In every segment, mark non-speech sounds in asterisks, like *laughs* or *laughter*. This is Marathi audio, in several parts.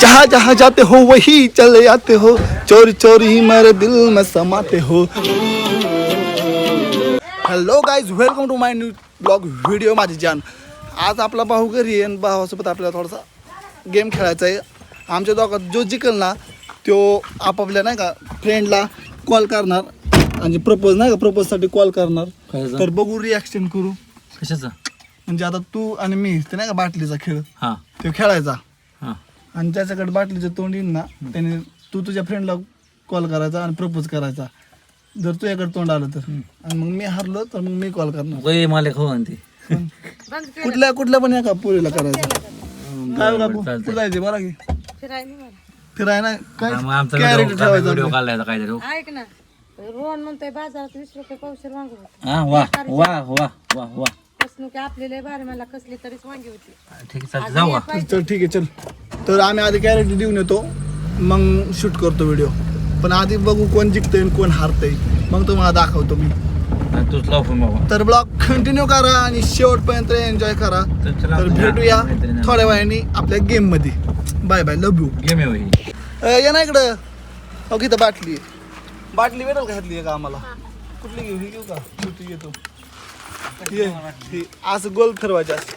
जहाँ जहाँ जाते हो वही चले आते हो। चोरी चोरी मेरे दिल में समाते हो। Hello guys welcome to my new blog video माझी जान. आज आपला भाऊ घरी आहे आणि भावासोबत आपल्याला थोडासा गेम खेळायचा आहे. आमच्या दोघात जो जिंकल ना तो आपापल्या नाही का फ्रेंडला कॉल करणार आणि प्रपोज नाही का प्रपोजसाठी कॉल करणार? तर बघू रिॲक्शन करू. कशाचा? म्हणजे आता तू आणि मी ते नाही का बाटलीचा खेळ. हा. तो खेळायचा. आणि ज्याच्याकडे बाटलीचं तोंड येईल ना त्याने तू तुझ्या फ्रेंडला कॉल करायचा आणि प्रपोज करायचा. जर तुझ्याकडे तोंड आलं तर. आणि मग मी हारलो तर मग मी कॉल करणार. वय आणि ते कुठल्या कुठल्या पण एका पोरीला करायचं. काय हो चालतंय. कुठं जायचे बरं की. फिराय ना काय? हा, मग आमचा कॅरेट व्हिडिओ ठेवायचं व्हिडिओ आपलं. काढलाय काहीतरी हो. ऐक ना. रोहन म्हणतोय बाजारात वीस रुपये पावशेर वांग हा वा वा वा वा वा. फसवणुकी आपल्याला भारी मला कसली तरीच वांगी होती. ठीक आहे चालतं जाऊ का चल ठीक आहे चल. तर आम्ही आधी कॅरेट देऊन येतो मग शूट करतो व्हिडिओ. पण आधी बघू कोण जिंकतंय आणि कोण हारतंय. मग तुम्हाला दाखवतो मी. आणि तूच लाव फोन बाबा तर ब्लॉग कंटिन्यू करा आणि शेवटपर्यंत एन्जॉय करा. तर चला तर आपण भेटूया. थोड्या वेळाने आपल्या गेममध्ये bye bye love you game आहे होई. या ना इकडं. अहो इथं बाटली आहे. बाटली भेटेल का घातली का आम्हाला? कुठली घेऊ ही घेऊ का? छोटी घेतो ये, ही असं गोल फिरवायचं असं.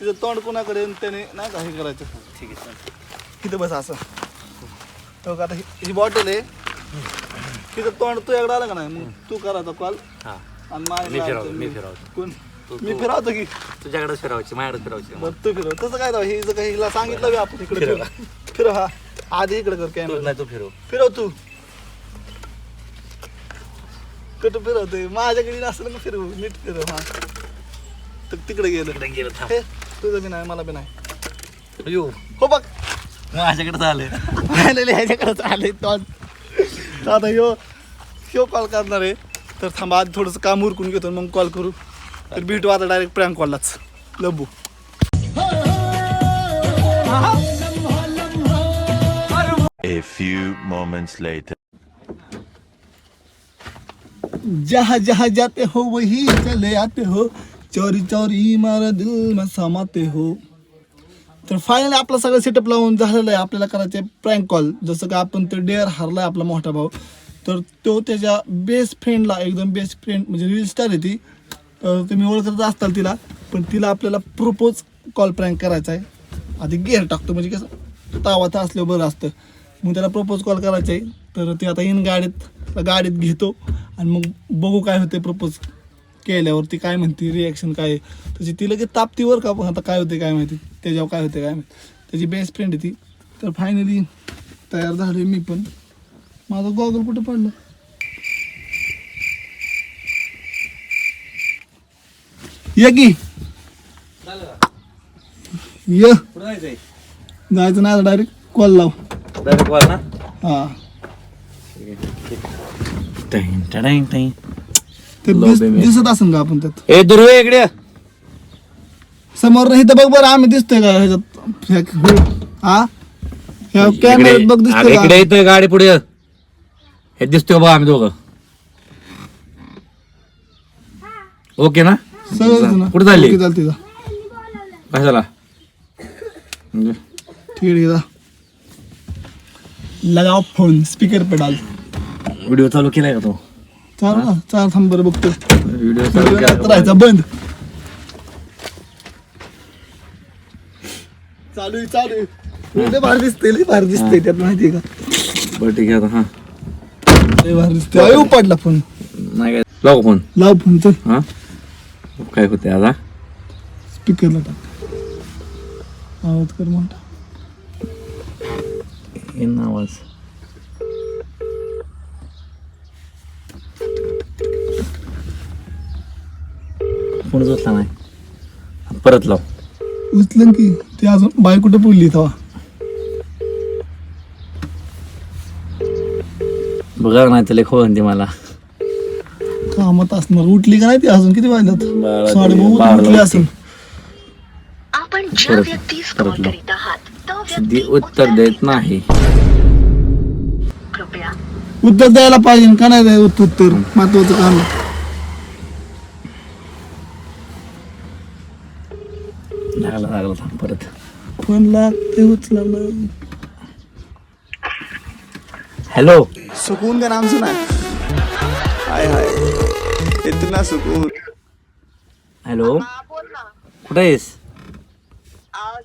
तिचं तोंड कोणाकडे आणि त्याने नाही का हे करायचं? ठीक आहे इथं बस असं. हो का आता ही ही बॉटल आहे. तिचं तोंड तू एकदा आलं का नाही? मग तू करायचा कॉल आणि माझ्या कोण? मी फिरवतो की. तुझ्याकडे फिरावची माझ्याकडे फिरावची बरं तू फिरव. तसं काय राव, हिचं काही हिला सांगितलं बी आपण इकडे फिरव. फिरव. हा आधी इकडे कर कॅमेरा नाही तू फिरव. फिरव तू. कुठं फिरवते माझ्याकडे नसेल का फिरव नीट फिरव हा. तर तिकडे गेलं. गेलं थांब. हे तुझं बी नाही मला बी नाही. यो. हो बघ. माझ्याकडे झालं फायनली ह्याच्याकडेच आले तो आता ह्यो ह्यो कॉल करणार आहे. तर थांबा आधी थोडंसं काम उरकून घेतो मग कॉल करू. तर भेटू आता डायरेक्ट प्रँक कॉललाच लबू. A few moments later. जहाँ जहाँ जाते हो वही चले आते हो। चोरी चोरी मारा दिल में समाते हो। तर फायनली आपला सगळं सेटअप लावून झालेलं आहे. आपल्याला करायचं आहे प्रँक कॉल जसं का आपण ते डेअर हारलाय आपला मोठा भाऊ. तर तो त्याच्या बेस्ट फ्रेंडला एकदम बेस्ट फ्रेंड म्हणजे रील स्टार आहे ती. तर तुम्ही ओळखत असताल तिला. पण तिला आपल्याला प्रपोज कॉल प्रँक करायचा आहे आधी गेअर टाकतो. म्हणजे कसं? तावाता असल्यावर बरं असतं. मग त्याला प्रपोज कॉल करायचा आहे तर ते आता इन गाडीत गाडीत घेतो. आणि मग बघू काय होते प्रपोज केल्यावर ती काय म्हणते रिॲक्शन काय? तशी ती लगेच तापतीवर का पण आता काय होते काय माहिती? त्याच्यावर काय होते काय माहिती? त्याची बेस्ट फ्रेंड आहे ती. तर फायनली तयार झाले मी पण. माझं गॉगल कुठे पडलं? ये की. ये. जायचं नाही डायरेक्ट कॉल लाव. डायरेक्ट कॉल ना? हा. ते. दिसत असेल का आपण त्यात? ए दुर्वे इकडे समोर नाही तर बघ बरं आम्ही दिसतोय का ह्याच्यात? ह्या- हा? ह्या कॅमेऱ्यात बघ इकडे दिसतोय इकडे का? येतोय गाडी पुढे. हे दिसतोय बघा आम्ही दोघं. ओके ना? सगळं ना? कुठं चालली? ओके, चालते जा. काय झाला ठीक आहे जा. लगाव फोन स्पीकर पे डाल व्हिडिओ चालू केलाय का तो? चाल ना चाल थांब बरं बघतो. व्हिडिओ चालू व्हिडिओ का? राहायचा बंद. चालू आहे चालू आहे. लय भारी दिसतंय लय भारी दिसतंय त्यात माहितीये का? बरं ठीक आहे आता हा. लय भारी दिसतंय. अयो पडला फोन. नाही काय? लाव फोन? लाव फोन चल. हा? काय होते आता? स्पीकरला टाक. आवाज कर मोठा येईन आवाज. फोनच उचला नाही. परत लाव. उचलं की ते अजून बाय कुठे पुरली तेव्हा? बघा नाही तर लेखो म्हणते मला. कामात असणार. उठली का नाही ती अजून? किती वाजल्यात? बारा उठली वाजता. असेल. आपण ज्या परत- व्यक्तीस परत कॉल लाव. करीत आहात तो दी व्यक्ती उत्तर देत नाही. कृपया. उत्तर द्यायला पाहिजे का नाही? द्यायला उत्तर. उत्तर महत्वाचं काम आहे. लागला थांब परत. फोन लागते उचला हॅलो. सुकून का नाम सुना? हाय हाय. इतना सुकून. हॅलो. कुठे आहेस?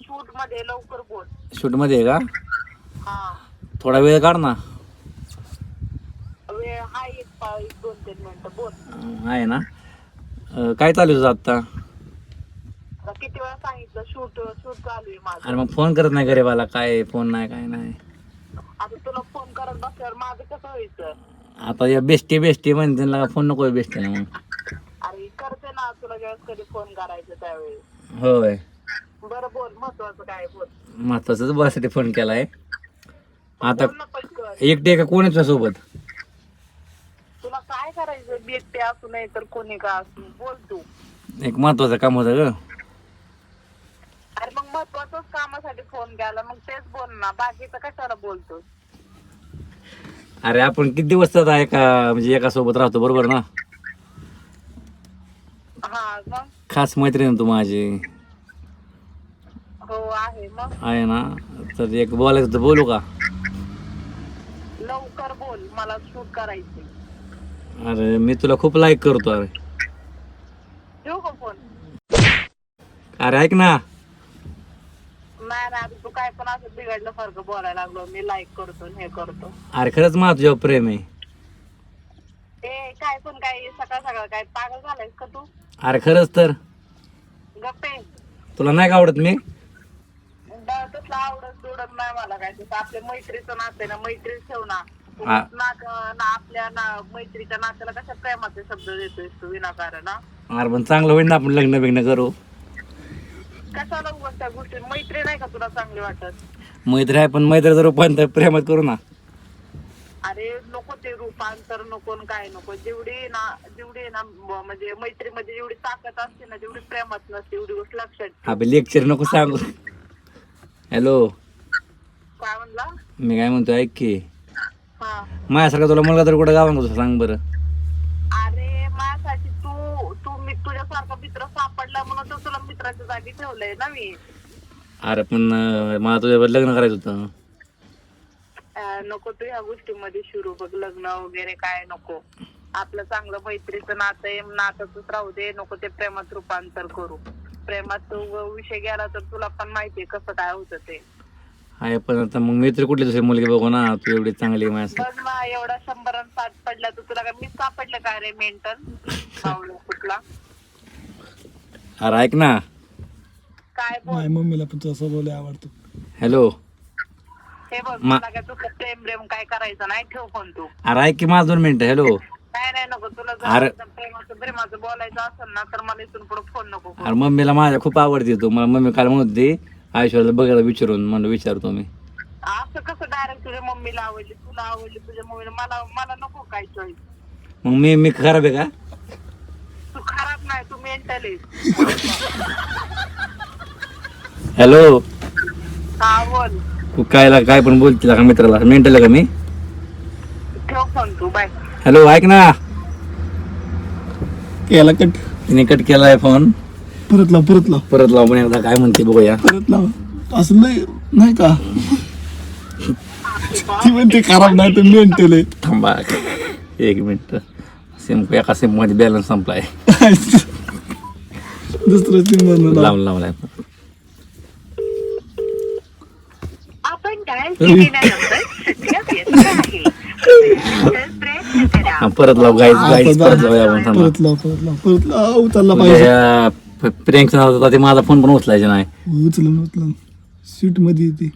शूटमध्ये लवकर बोल. शूटमध्ये आहे का? हा. थोडा वेळ काढ ना. वेळ हा एक दोन तीन मिनिटं. बोल. अं, आहे ना. अं, काय चालू आहे तुझं आत्ता? किती वेळा सांगितलं? शूट शूट चालू आहे माझं. अरे मग फोन करत नाही गरीबाला. काय फोन नाही काय नाही. आता तुला फोन करत बसल्यावर माझं कसं व्हायचं? आता या बेस्टी बेस्टी म्हणते त्यांना फोन नको बेस्टीला मग. अरे करते ना तुला ज्यावेळेस कधी फोन करायचं त्यावेळेस. होय. बरं बोल महत्वाचं काय बोल? महत्वाचंच बोलायसाठी फोन केलाय. आता बोल ना पटकन एकटे का कोण आहे तुझ्यासोबत तुला काय करायचं? बेटे असू नाही तर कोणी का असू? बोल तू. एक महत्वाचं काम होतं ग. अरे मग महत्वाचंच कामासाठी फोन केला. मग तेच बोल ना. बाकीचं कशाला बोलतो अरे आपण किती दिवस तर एका म्हणजे एका सोबत राहतो बरोबर ना? हा मग? खास मैत्रीण आहे तू माझी. हो आहे. मग? आहे ना? तर एक बोलायचं तर बोलू का? लवकर बोल. मला शूट करायचे अरे मी तुला खूप लाईक करतो अरे. ठेवू का फोन अरे ऐक ना. नाही ना तू काय पण असं बोलायला लागलो. मी लाईक करतो आणि हे करतो. अरे खरंच माझं तुझ्यावर प्रेम आहे. ए काय पण काय सकाळ सकाळ काय पागल झालायस का तू? अरे खरंच तर. गप्पे तुला नाही का आवडत मी? तसलं आवडत नाही मला काय तसं. आपल्या मैत्रीचं नातं ना मैत्री ठेव ना. तू हा. नाक- ना आपल्या ना मैत्रीच्या नात्याला कशा प्रेमाचे शब्द देतोयस तू विनाकारण ना अरे पण चांगलं होईल ना आपण लग्न बिग्न करू. कशाला उगाच त्या गोष्टी मैत्री नाही का तुला चांगली वाटत? मैत्री आहे पण मैत्रीचं रूपांतर प्रेमात करू ना. अरे नको ते रूपांतर नको न काय नको. जेवढी ना जेवढी ना म- म्हणजे मैत्रीमध्ये जेवढी ताकद असते ना तेवढी प्रेमात नसते एवढी गोष्ट लक्षात ठेव. अबे लेक्चर नको सांगू. हॅलो काय म्हणला? मी काय म्हणतो ऐक की. हा. माझ्यासारखा तुला मुलगा तर कुठं होता सांग बरं. अरे माझ्यासाठी तू तू मी तुझ्यासारखा मित्र सापडला म्हणून तर तुला मित्राच्या जागी ठेवलंय ना मी. अरे पण अं, मला तुझ्यावर लग्न करायचं होतं. अं, नको तू ह्या गोष्टीमध्ये सुरू बघ लग्न वगैरे काय नको. आपलं चांगलं मैत्रीचं नातं आहे नात्यातच राहू दे नको ते प्रेमात रूपांतर करू. प्रेमात तो विषय गेला तर तुला पण माहितीये कसं काय होतं ते. आहे पण आता मग मैत्री कुठली दुसरी मुलगी बघू ना तू एवढी चांगली बघ ना एवढा शंभर आणि साठ पडला तर तुला काय मी सापडलं काय रे मेंटल? कुठला? अरे ऐक ना. काय बोल? माझ्या मम्मीला पण स्वभाव लय आवडतो. हॅलो. हे बघ मा- तुला काय तुझं प्रेम प्रेम काय करायचं नाही ठेव फोन तू. अरे ऐक की माझं दोन मिनिटं हॅलो. नाही नाही नको तुला अरे- प्रेमाचं प्रेमाचं बोलायचं असेल ना तर मला इथून पुढे फोन नको करू. अरे मम्मीला माझ्या खूप आवडते तू. मला मम्मी काल म्हणत होती आयुष्याला बघायला विचारून म्हणलं विचारतो मी. असं कसं डायरेक्ट तुझ्या मम्मीला आवडली तुला आवडली तुझ्या मम्मीला मला मला नको काय चॉईस मग मी मी खराब आहे का? तू खराब नाही तू मेंटल हॅलो. हा बोल. तू कायला काय पण बोलते का मित्राला. मेंटल का मी? ठेव फोन तू बाय हॅलो ऐक ना. केला कट. तिने कट केलाय फोन परत लाव परत लाव. परत लाव पण एकदा काय म्हणते बघूया. परत लाव. असं लय नाही का? ती म्हणते खराब नाही तर मेंटल आहे. थांबा. एक मिनिट. सिम एका सिममध्ये बॅलन्स संपलाय दुसरं लाव. लावून लावलाय आपण डायल केलेला नंबर सध्या व्यस्त आहे हा, परत लाव गाईज गाईज परत लावूया आपण थांबा परत लाव परत लाव परत लाव उचलला तुझ्या पाहिजे या प- प्रियांका होता ते माझा फोन पण उचलायचा नाही उचलन उचलन सीटमध्ये येते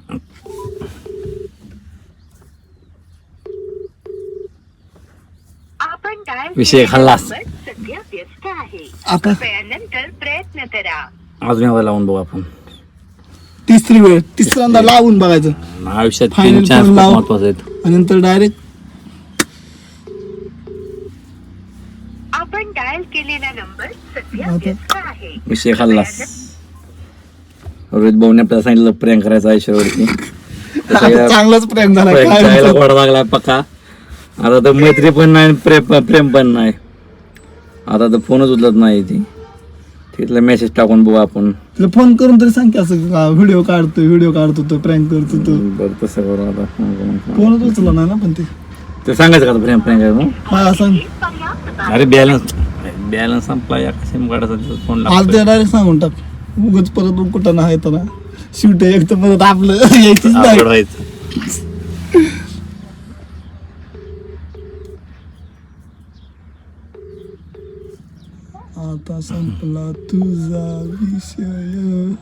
आपण डायल विषय खाल्लास. नंबर सध्या व्यस्त आहे आता नंतर प्रयत्न करा अजून एकदा लावून बघू आपण. तिसरी वेळ तिसऱ्यांदा लावून बघायचं. आयुष्यात Final तीन चान्स पण लाव. खूप महत्त्वाचे आहेत. आणि नंतर डायरेक्ट आपण डायल केलेला नंबर सध्या आता- व्यस्त आहे. विषय खाल्लास. रोहित भाऊने आपल्याला सांगितलं प्रेम करायचं आयुष्यावरती. *laughs* या चांगलाच प्रेम झाला प्रेम काय करायला विचार. गोडा लागला पक्का. आता तर मैत्री पण नाही प्रेम प्रेम पण नाही. आता तर फोनच उचलत नाही ती. तिथला मेसेज टाकून बघू आपण. तिला फोन करून तरी सांग की असं व्हिडिओ काढतोय व्हिडिओ काढतो तो प्रँक करतो तो. बरं तसं करू आता. फोन करून. फोनच उचला नाही ना पण ते. ते सांगायचं का प्रेम प्रेम काय हा सांग. अरे बॅलन्स बॅलन्स संपला या सिम कार्डाचा फोन आज लागतो ते डायरेक्ट सांगून टाक. उगच परत कुठं नाही येतं ना शेवटी एक तर परत आपलं. यायचीच नाही. व्हायचं आता संपला तुझा विषय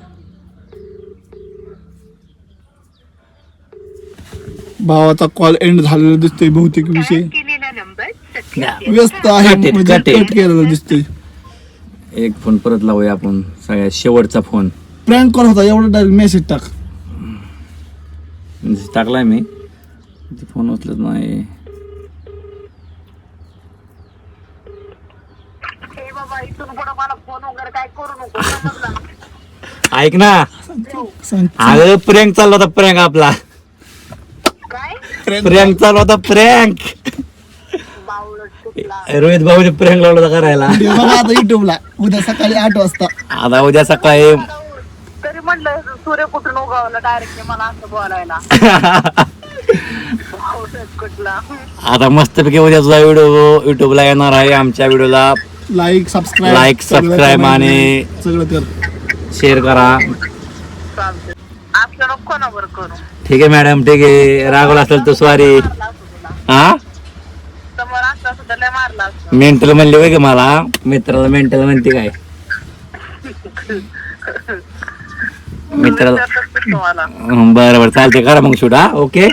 भावाचा कॉल एंड झालेला दिसतोय बहुतेक विषय. केलेला नंबर सध्या व्यस्त आहे Cut it, म्हणजे cut it. कट केलेला दिसतोय. एक फोन परत लावूया आपण सगळ्यात शेवटचा फोन प्रँक कॉल होता एवढा डायरेक्ट मेसेज टाक. टाकलाय मी. ते फोन उचलत नाही हे बाबा इथून पुढे मला फोन वगैरे काय करू नको समजलं ऐक ना. अगं प्रियांक चालला होता प्रियांक आपला. काय? प्रियांक चालू होता प्रियांक बावळट रोहित भाऊने प्रियांक लावला होता करायला. बघा आता युट्यूबला उद्या सकाळी आठ वाजता. आता उद्या सकाळी तरी म्हणलं सूर्य कुठून उगवलं डायरेक्टली मला असं बोलायला. बावळट कुठला आता मस्तपैकी उद्या तुझा व्हिडिओ युट्यूबला येणार आहे. आमच्या व्हिडिओला लाईक सबस्क्राईब Like, subscribe आणि- सगळं कर. शेअर करा. चालतंय आपलं नको कोणावर करू. ठीक आहे मॅडम ठीक आहे. रागवला असेल तर सॉरी मारला असं तुला हा समोर असता सुद्धा लय मारला असतं. मेंटल म्हणले होय का मला. मित्राला मेंटल म्हणते काय. मित्राला तुम्हाला *laughs* हं, बरं बरं. चालते करा मग शूट हा ओके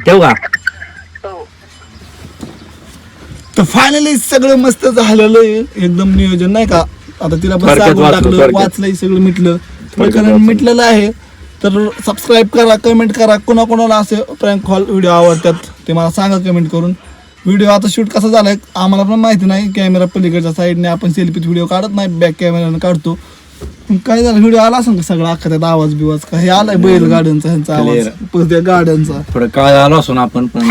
ठेवू का हो तर फायनली सगळं मस्त झालेलं आहे. एकदम नियोजन नाही का? आता तिला पण थोडक्यात सांगून वाचलं, टाकलं थोडक्यात. वाचलंय सगळं मिटलं. प्रकरण वाचलं. मिटलेलं आहे. तर सबस्क्राईब करा कमेंट करा. कोणाकोणाला असे प्रँक कॉल व्हिडिओ आवडतात ते मला सांगा कमेंट करून. व्हिडिओ आता शूट कसा झालाय आम्हाला पण माहिती नाही. कॅमेरा पलीकडच्या साईडने आपण सेल्फीत व्हिडिओ काढत नाही बॅक कॅमेराने काढतो. पण काय झालं व्हिडिओ आला असेल का सगळा अख्खा त्यात आवाज बिवाज? का हे आलाय बैल गार्डनचा ह्यांचा आवाज? Clear. गार्डनचा थोडं काळ आलो असून आपण पण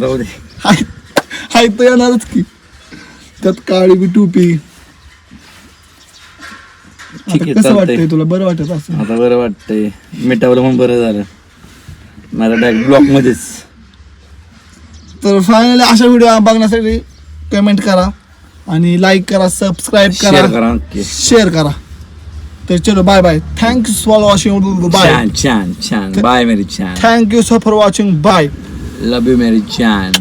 जाऊ दे. *laughs* हाय तर येणारच की. त्यात काळी बी टोपी. ठीक आता आहे कसं चालतंय. वाटतंय तुला? बरं वाटत असं आता बरं वाटतंय. मिटावलं म्हणून बरं झालं. माझा डायरेक्ट ब्लॉक मध्येच. तर फायनली अशा व्हिडिओ बघण्यासाठी कमेंट करा आणि लाईक करा सबस्क्राईब शेअर करा करा शेअर करा. तर चलो bye bye thank you for watching bye छान छान छान. बाय मेरी छान thank you so for watching bye love you मेरी छान